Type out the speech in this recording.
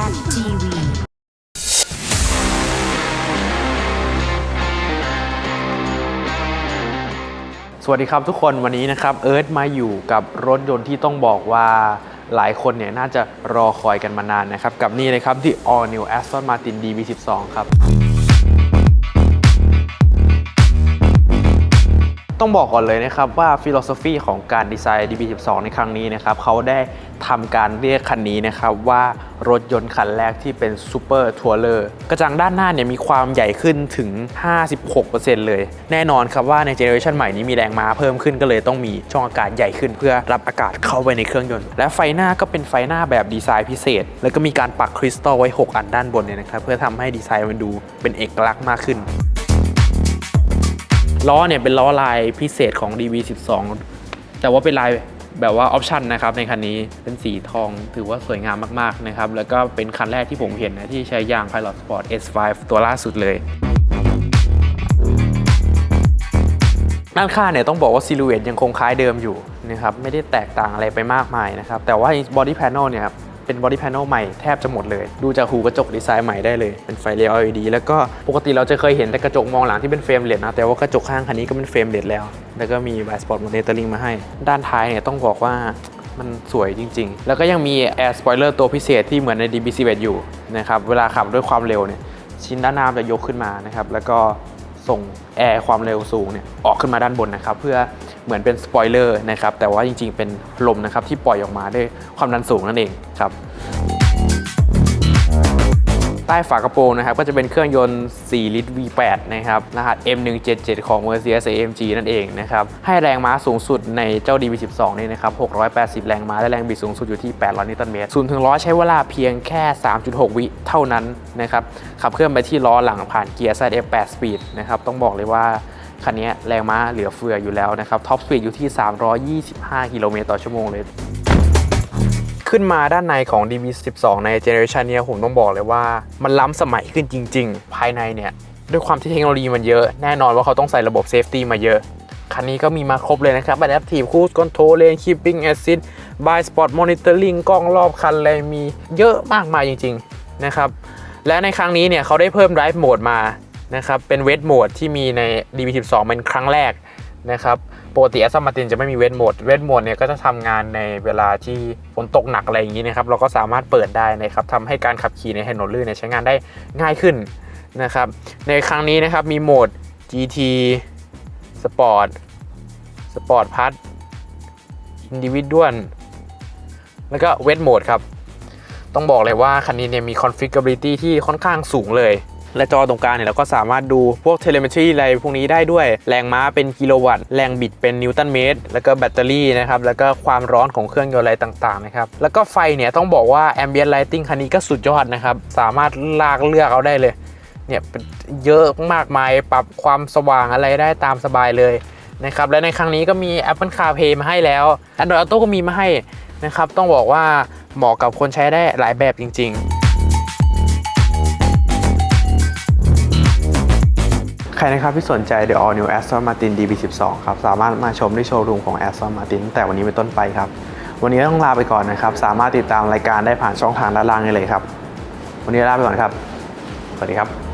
Zen TV สวัสดีครับทุกคนวันนี้นะครับเอิร์ธมาอยู่กับรถยนต์ที่ต้องบอกว่าหลายคนเนี่ยน่าจะรอคอยกันมานานนะครับ กับนี่เลยครับ The All New Aston Martin DB12 ครับ ต้องบอกก่อนเลยนะครับว่าฟิโลโซฟีของการดีไซน์ DB12 ในครั้งนี้นะครับเขาได้ทำการเรียกคันนี้นะครับว่ารถยนต์คันแรกที่เป็นซูเปอร์ทัวร์เลอร์กระจังด้านหน้าเนี่ยมีความใหญ่ขึ้นถึง 56%เลย แน่นอนครับว่าในเจเนอเรชันใหม่นี้มีแรงม้าเพิ่มขึ้นก็เลยต้องมีช่องอากาศใหญ่ขึ้นเพื่อรับอากาศเข้าไปในเครื่องยนต์ และไฟหน้าก็เป็นไฟหน้าแบบดีไซน์พิเศษ แล้วก็มีการปักคริสตัลไว้ 6 อันด้านบนเนี่ยนะครับเพื่อทำให้ดีไซน์มันดูเป็นเอกลักษณ์มากขึ้น ล้อเนี่ยเป็นล้อลายพิเศษของ DB12 แต่ว่าเป็นลายแบบว่าออปชันนะครับในคันนี้เป็นสีทองถือว่าสวยงามมากๆนะครับ แล้วก็เป็นคันแรกที่ผมเห็นนะที่ใช้ยาง Pilot Sport S5 ตัวล่าสุดเลยด้านข้างเนี่ยต้องบอกว่าซิลูเอตยังคงคล้ายเดิมอยู่นะครับไม่ได้แตกต่างอะไรไปมากมายนะครับแต่ว่าบอดี้แพน e l เนี่ย เป็นบอดี้แพน e l ใหม่แทบจะหมดเลย ดูจากหูกระจกดีไซน์ใหม่ได้เลย เป็นไฟเลี้ยว LED แล้วก็ปกติเราจะเคยเห็นแต่กระจกมองหลังที่เป็นเฟรมเลดนะ แต่ว่ากระจกข้างคันนี้ก็เป็นเฟรมเลดแล้ว แล้วก็มีบายสปอร์ตมอนิเตอร์ลิงมาให้ ด้านท้ายเนี่ยต้องบอกว่ามันสวยจริง ๆ แล้วก็ยังมี Air Spoiler ตัวพิเศษที่เหมือนใน DB11 อยู่นะครับ เวลาขับด้วยความเร็วเนี่ยชิ้นด้านหน้าจะยกขึ้นมานะครับ แล้วก็ส่งแอร์ความเร็วสูงเนี่ยออกขึ้นมาด้านบนนะครับ เพื่อ เหมือนเป็นสปอยเลอร์นะครับแต่ว่าจริงๆ เป็นลมนะครับที่ปล่อยออกมาด้วยความดันสูงนั่นเองครับใต้ฝากระโปรงนะครับก็จะเป็นเครื่องยนต์ 4 ลิตร V8 นะครับรหัส M177 ของ Mercedes AMG นั่นเองนะครับให้แรงม้าสูงสุดในเจ้า DB12 นี่นะครับ 680 แรงม้า และแรงบิดสูงสุดอยู่ที่ 800 นิวตันเมตร0ถึง100ใช้เวลาเพียงแค่ 3.6 วิเท่านั้นนะครับขับเคลื่อนไปที่ล้อหลังผ่านเกียร์ ZF8 Speed นะครับต้องบอกเลยว่า คันนี้แรงม้าเหลือเฟืออยู่แล้วนะครับท็อปสปีดอยู่ที่ 325 กิโลเมตรต่อชั่วโมงเลยขึ้นมาด้านในของ DB12 ในเจเนอเรชันนี้ผมต้องบอกเลยว่า มันล้ำสมัยขึ้นจริง ๆ ภายในเนี่ย ด้วยความที่เทคโนโลยีมันเยอะ แน่นอนว่าเขาต้องใส่ระบบเซฟตี้มาเยอะ คันนี้ก็มีมาครบเลยนะครับ Adaptive Cruise Control Lane Keeping Assist By Spot Monitoring กล้องรอบคันเลยมีเยอะมากมายจริง ๆ นะครับ และในครั้งนี้เนี่ยเขาได้เพิ่ม Drive Mode มา นะครับ เป็น Wet Mode ที่มีใน DB12 เป็นครั้งแรกนะครับปกติแอสตันมาตินจะไม่มีเวทโหมด เวทโหมดเนี่ยก็จะทำงานในเวลาที่ฝนตกหนักอะไรอย่างนี้นะครับ เราก็สามารถเปิดได้นะครับทำให้การขับขี่ในถนนลื่นเนี่ยใช้งานได้ง่ายขึ้นนะครับ ในครั้งนี้นะครับมีโหมด GT Sport Sport p a s Individual แล้วก็เวทโหมดครับ ต้องบอกเลยว่าคันนี้เนี่ยมี configurability ที่ค่อนข้างสูงเลย และจอตรงกลางเนี่ยเราก็สามารถดูพวกเทเลเมตรีอะไรพวกนี้ได้ด้วย แรงม้าเป็นกิโลวัตต์ แรงบิดเป็นนิวตันเมตร แล้วก็แบตเตอรี่นะครับ แล้วก็ความร้อนของเครื่องยนต์อะไรต่างๆนะครับ แล้วก็ไฟเนี่ยต้องบอกว่า ambient lighting คันนี้ก็สุดยอดนะครับ สามารถลากเลือกเอาได้เลย เนี่ยเป็นเยอะมากมาย ปรับความสว่างอะไรได้ตามสบายเลยนะครับ และในครั้งนี้ก็มี Apple CarPlay มาให้แล้ว Android Auto ก็มีมาให้นะครับ ต้องบอกว่าเหมาะกับคนใช้ได้หลายแบบจริง ๆ ใครนะครับที่สนใจ The All New Aston Martin DB12 ครับ สามารถมาชมที่โชว์รูมของ Aston Martin แต่วันนี้เป็นต้นไปครับ วันนี้ต้องลาไปก่อนนะครับ สามารถติดตามรายการได้ผ่านช่องทางด้านล่างนี้เลยครับ วันนี้ลาไปก่อนครับ สวัสดีครับ